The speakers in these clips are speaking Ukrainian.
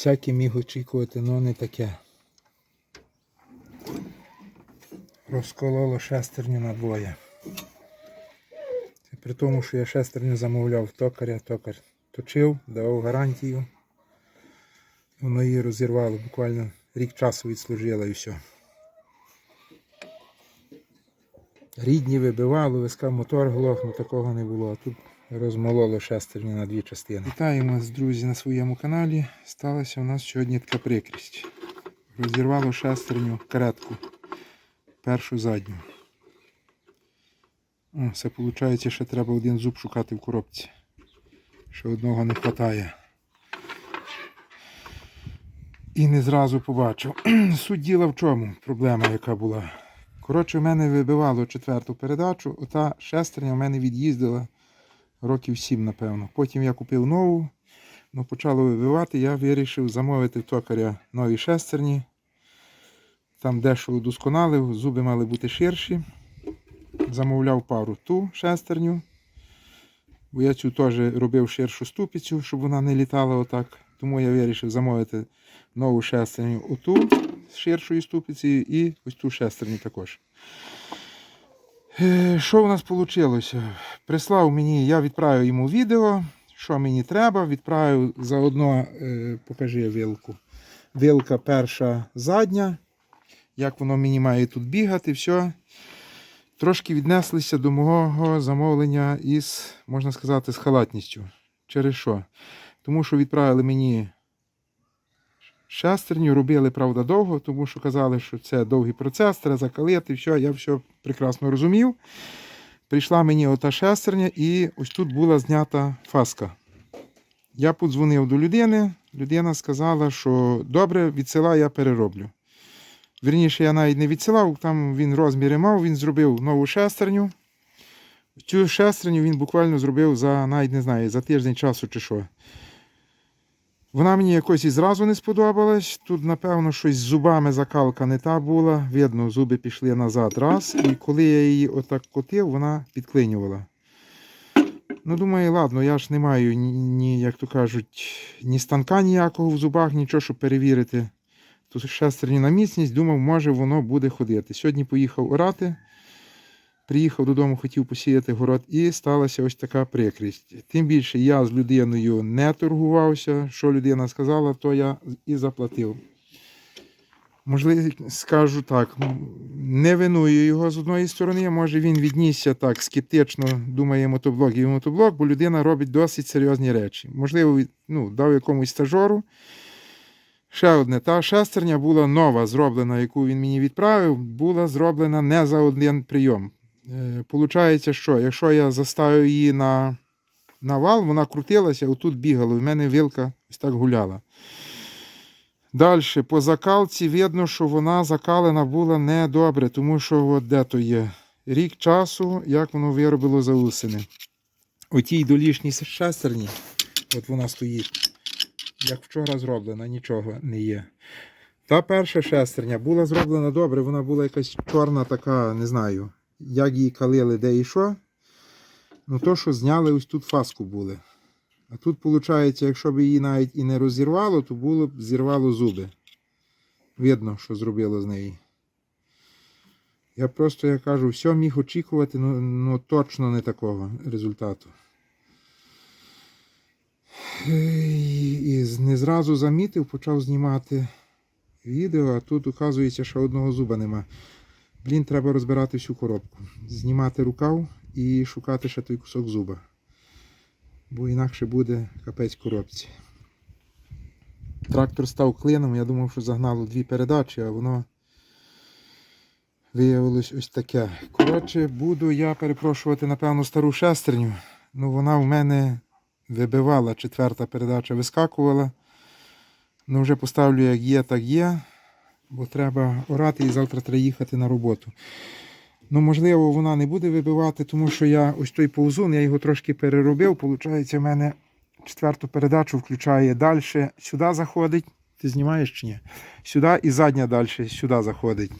Всяке міг очікувати, але не таке. Розкололо шестерню на двоє. При тому, що я шестерню замовляв токаря, токар точив, давав гарантію. Воно її розірвало, буквально рік часу відслужило і все. Рідні вибивало, вискав мотор глохнув, такого не було. А тут розмололо шестерню на дві частини. Вітаємо вас, друзі, на своєму каналі. Сталася у нас сьогодні така прикрість. Розірвало шестерню каретку. Першу задню. О, це виходить, що треба один зуб шукати в коробці. Ще одного не вистачає. І не зразу побачив. Суть діла в чому проблема, яка була. Коротше, в мене вибивало четверту передачу. Ота шестерня в мене від'їздила років сім, напевно. Потім я купив нову, ну, почало вибивати, я вирішив замовити в токаря нові шестерні. Там дещо удосконалив, зуби мали бути ширші. Замовляв пару ту шестерню. Бо я цю теж робив ширшу ступицю, щоб вона не літала отак. Тому я вирішив замовити нову шестерню оту з ширшою ступицею і ось ту шестерню також. Е, Що у нас вийшло? Прислав мені, я відправив йому відео, що мені треба. Відправив заодно, е, покажи вилку. Вилка перша задня. Як воно мені має тут бігати, все. Трошки віднеслися до мого замовлення із, можна сказати, з халатністю. Через що? Тому що відправили мені шестерню, робили, правда, довго, тому що казали, що це довгий процес, треба закалити, все, я все прекрасно розумів. Прийшла мені ота шестерня, і ось тут була знята фаска. Я подзвонив до людини, людина сказала, що добре, відсилай, я перероблю. Вірніше, я навіть не відсилав, там він розміри мав, він зробив нову шестерню. Цю шестерню він буквально зробив за навіть не знаю, за тиждень часу чи що. Вона мені якось і зразу не сподобалась. Тут, напевно, щось з зубами закалка не та була. Видно, зуби пішли назад раз. І коли я її отак котив, вона підклинювала. Ну, думаю, ладно, я ж не маю ні, як то кажуть, ні станка ніякого в зубах, нічого, щоб перевірити ту шестерню на міцність. Думав, може воно буде ходити. Сьогодні поїхав орати. Приїхав додому, хотів посіяти город, і сталася ось така прикрість. Тим більше я з людиною не торгувався. Що людина сказала, то я і заплатив. Можливо, скажу так, не виную його з одної сторони, може він віднісся так скептично, думає мотоблок і мотоблок, бо людина робить досить серйозні речі. Можливо, ну, дав якомусь стажору. Ще одне, та шестерня була нова, зроблена, яку він мені відправив, була зроблена не за один прийом. Е, Получається, що якщо я заставив її на, на вал, вона крутилася, отут бігала, в мене вилка ось так гуляла. Далі, по закалці видно, що вона закалена була недобре, тому що от де то є рік часу, як воно виробило заусини. Отій долішній шестерні, от вона стоїть, як вчора зроблена, нічого не є. Та перша шестерня була зроблена добре, вона була якась чорна така, не знаю, як її калили, де і що. Ну то, що зняли, ось тут фаску були. А тут, виходить, якщо б її навіть і не розірвало, то було б зірвало зуби. Видно, що зробило з неї. Я просто, я кажу, все міг очікувати, ну, ну точно не такого результату. І, і не зразу замітив, почав знімати відео, а тут, оказується, що одного зуба нема. Блін, треба розбирати всю коробку. Знімати рукав і шукати ще той кусок зуба. Бо інакше буде капець коробці. Трактор став клином, я думав, що загнало дві передачі, а воно виявилось ось таке. Коротше, буду я перепрошувати, напевно, стару шестерню. Ну, вона в мене вибивала, четверта передача вискакувала. Ну, вже поставлю, як є, так є. Бо треба орати і завтра треба їхати на роботу. Ну, можливо, вона не буде вибивати, тому що я ось той повзун, я його трошки переробив. Получається, в мене четверту передачу включає далі. Сюди заходить. Ти знімаєш чи ні? Сюди і задня далі сюди заходить.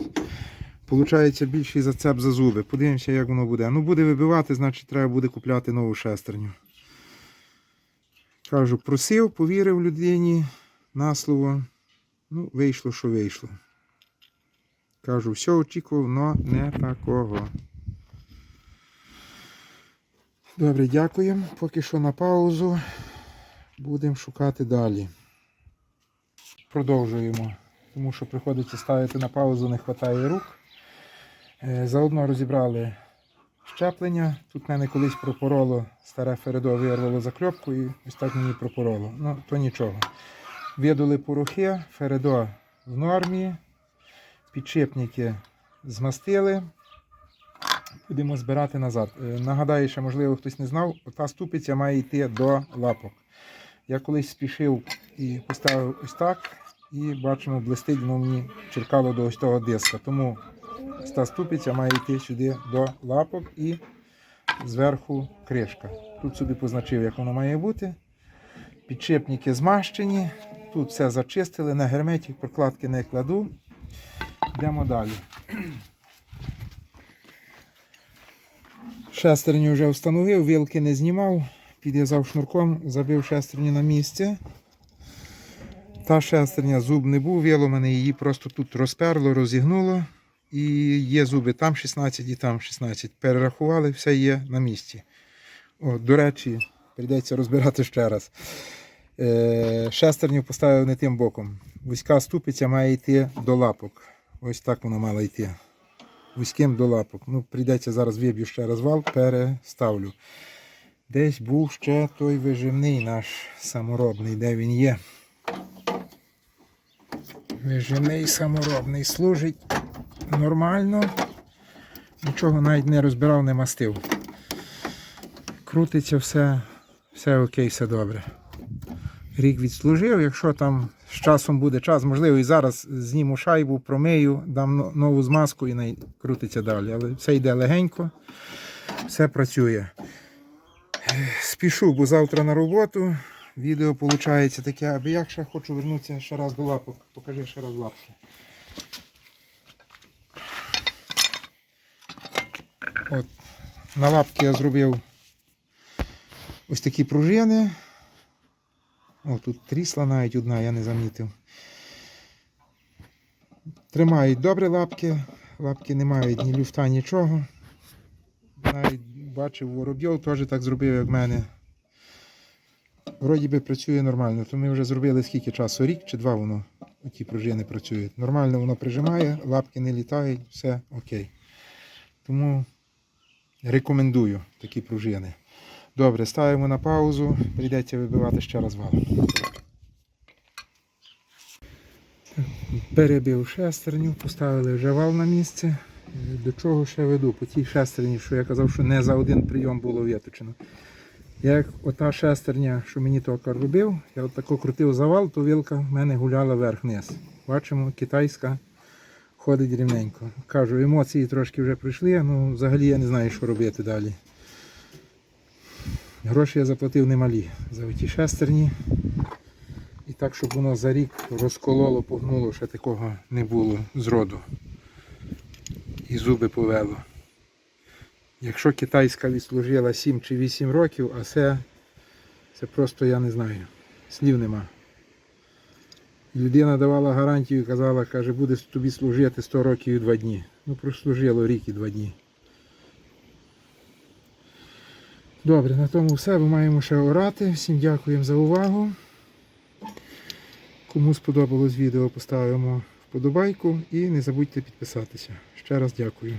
Получається більший зацеп за зуби. Подивимося, як воно буде. Ну, буде вибивати, значить треба буде купляти нову шестерню. Кажу, просив, повірив людині. на слово. Ну, вийшло, що вийшло. Кажу, все очікував, але не такого. Добре, дякуємо. Поки що на паузу. Будемо шукати далі. Продовжуємо. Тому що приходиться ставити на паузу, не вистачає рук. Е, Заодно розібрали щеплення. Тут мене колись пропороло старе Фередо вирвало закльопку і ось так мені пропороло. Ну, то нічого. Видали порохи, Фередо в нормі, підшипники змастили. Будемо збирати назад. Е, Нагадаю, що, можливо, хтось не знав, ота ступиця має йти до лапок. Я колись спішив і поставив ось так, і бачимо, блистить, воно мені черкало до ось того диска. Тому та ступиця має йти сюди до лапок і зверху кришка. Тут собі позначив, як воно має бути. Підшипники змащені. Тут все зачистили, на герметик прокладки не кладу. Йдемо далі. Шестерню вже встановив, вилки не знімав, підв'язав шнурком, забив шестерню на місце. Та шестерня зуб не був, вило мене її просто тут розперло, розігнуло. І є зуби там 16 і там 16. Перерахували, все є на місці. О, до речі, прийдеться розбирати ще раз. Е, шестерню поставив не тим боком. Вузька ступиця має йти до лапок. Ось так вона мала йти. Вузьким до лапок. Ну, прийдеться зараз виб'ю ще раз вал, переставлю. Десь був ще той виживний наш саморобний, де він є. Виживний саморобний служить нормально. Нічого навіть не розбирав, не мастив. Крутиться все, все окей, все добре. Рік відслужив, якщо там з часом буде час, можливо, і зараз зніму шайбу, промию, дам нову змазку і най- крутиться далі. Але все йде легенько, все працює. Спішу, бо завтра на роботу. Відео виходить таке, аби як ще хочу вернутися ще раз до лапок. Покажи ще раз лапки. От, на лапки я зробив ось такі пружини. О, тут трісла навіть одна, я не замітив. Тримають добре лапки, лапки не мають ні люфта, нічого. Навіть бачив воробйов, теж так зробив, як в мене. Вроді би працює нормально. То ми вже зробили скільки часу? Рік чи два воно, ті пружини працюють. Нормально воно прижимає, лапки не літають, все окей. Тому рекомендую такі пружини. Добре, ставимо на паузу, прийдеться вибивати ще раз вал. Перебив шестерню, поставили вже вал на місце. До чого ще веду? По тій шестерні, що я казав, що не за один прийом було виточено. Як ота шестерня, що мені токар робив, я от тако крутив завал, то вилка в мене гуляла вверх-вниз. Бачимо, китайська ходить рівненько. Кажу, емоції трошки вже прийшли, ну взагалі я не знаю, що робити далі. Гроші я заплатив немалі за ті шестерні. І так, щоб воно за рік розкололо, погнуло, ще такого не було зроду. І зуби повело. Якщо китайська відслужила 7 чи 8 років, а це, це просто я не знаю. Слів нема. Людина давала гарантію і казала, каже, буде тобі служити 100 років і 2 дні. Ну, прослужило рік і 2 дні. Добре, на тому все. Ми маємо ще орати. Всім дякуємо за увагу. Кому сподобалось відео, поставимо вподобайку і не забудьте підписатися. Ще раз дякую.